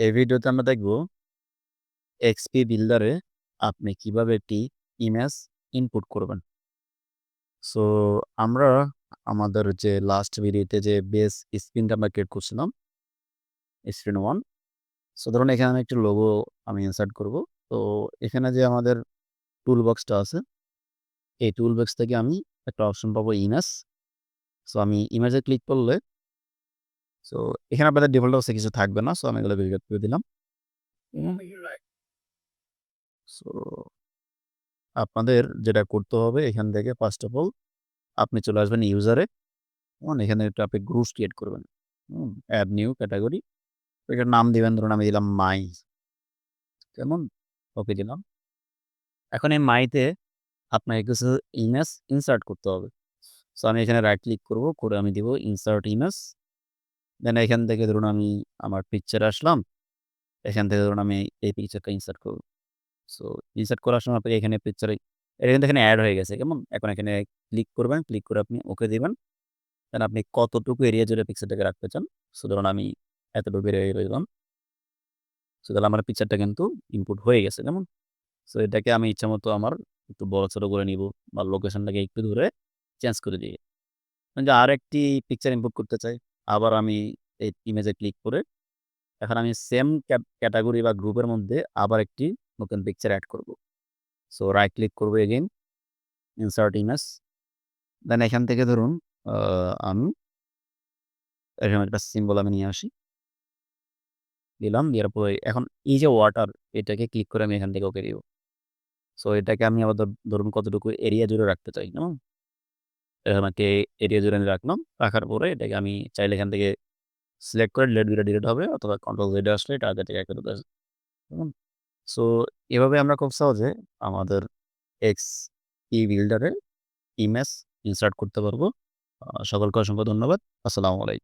এই ভিডিওতে আমরা দেখব এক্সপি বিল্ডারে আপনি কীভাবে একটি ইমেজ ইনপুট করবেন। সো আমরা আমাদের যে লাস্ট ভিডিওতে যে বেস স্ক্রিনটা আমরা ক্রিয়েট করছিলাম স্ক্রিন ওয়ান সো ধরুন এখানে আমি একটি লোগো আমি ইনসার্ট করব। তো এখানে যে আমাদের টুল বক্সটা আছে, এই টুল বক্স থেকে আমি একটা অপশন পাবো ইমেজ। সো আমি ইমেজে ক্লিক করলে সো এখানে আপনাদের ডিফল্ট কিছু থাকবে না। সো আমি এগুলো ভেরিফাই করে দিলাম। সো আপনাদের যেটা করতে হবে এখান থেকে ফার্স্ট অফ অল আপনি চলে আসবেন ইউজারে এখানে একটা আপনি গ্রুপস ক্রিয়েট করবেন। হুম, অ্যাড নিউ ক্যাটেগরি এটার নাম দিবেন ধরুন আমি দিলাম মাই। কেমন? ওকে দিলাম। এখন এই মাইতে আপনাকে কিছু ইমেজ ইনসার্ট করতে হবে। সো আমি এখানে রাইট ক্লিক করব করে আমি দিব ইনসার্ট ইমেজ। দেন এখান থেকে ধরুন আমি আমার পিকচার আসলাম। এখান থেকে ধরুন আমি এই পিকচারটা ইনসার্ট করব। সো ইনসার্ট করার সময় আপনি এখানে পিকচারে এটা কিন্তু এখানে এড হয়ে গেছে কেমন? এখন এখানে ক্লিক করবেন, ক্লিক করে আপনি ওকে দিবেন। দেন আপনি কতটুকু এরিয়া জুড়ে পিকচারটাকে রাখতে চান। সো ধরুন আমি এতটুকু এরিয়া দিলাম। সো তাহলে আমার পিকচারটা কিন্তু ইনপুট হয়ে গেছে কেমন? সো এটাকে আমি ইচ্ছা মতো আমার একটু বড়-ছোট করে নিব বা লোকেশনটাকে একটু ধরে চেঞ্জ করে দিই। যে আরেকটি পিকচার ইনপুট করতে চাই, আবার আমি এই ইমেজে ক্লিক করে এখন আমি সেম ক্যাট ক্যাটেগরি বা গ্রুপের মধ্যে আবার একটি নতুন পিকচার অ্যাড করব। সো রাইট ক্লিক করব এগেইন ইনসার্ট ইমেজ। দেন এখান থেকে ধরুন আমি এরকম একটা সিম্বল আমি নিয়ে আসি। দিলাম, দেওয়ার পরে এখন এই যে ওয়াটার এটাকে ক্লিক করে আমি এখান থেকে ওকে দিব। সো এটাকে আমি আবার ধরুন কতটুকু এরিয়া জুড়ে রাখতে চাই, কেমন? আমাকে এরিয়া জুড়ে আমি রাখলাম। রাখার পরে এটাকে আমি চাইলে এখান থেকে সিলেক্ট করে লেট দুটা ডিলেট হবে অথবা কন্ট্রোল জেড আসলে এটা আগে থেকে করে দেবে? সো এভাবে আমরা খুব সহজে আমাদের এক্স ই বিল্ডারে ইমেজ ইনসার্ট করতে পারব। সকলকে অসংখ্য ধন্যবাদ। আসসালামু আলাইকুম।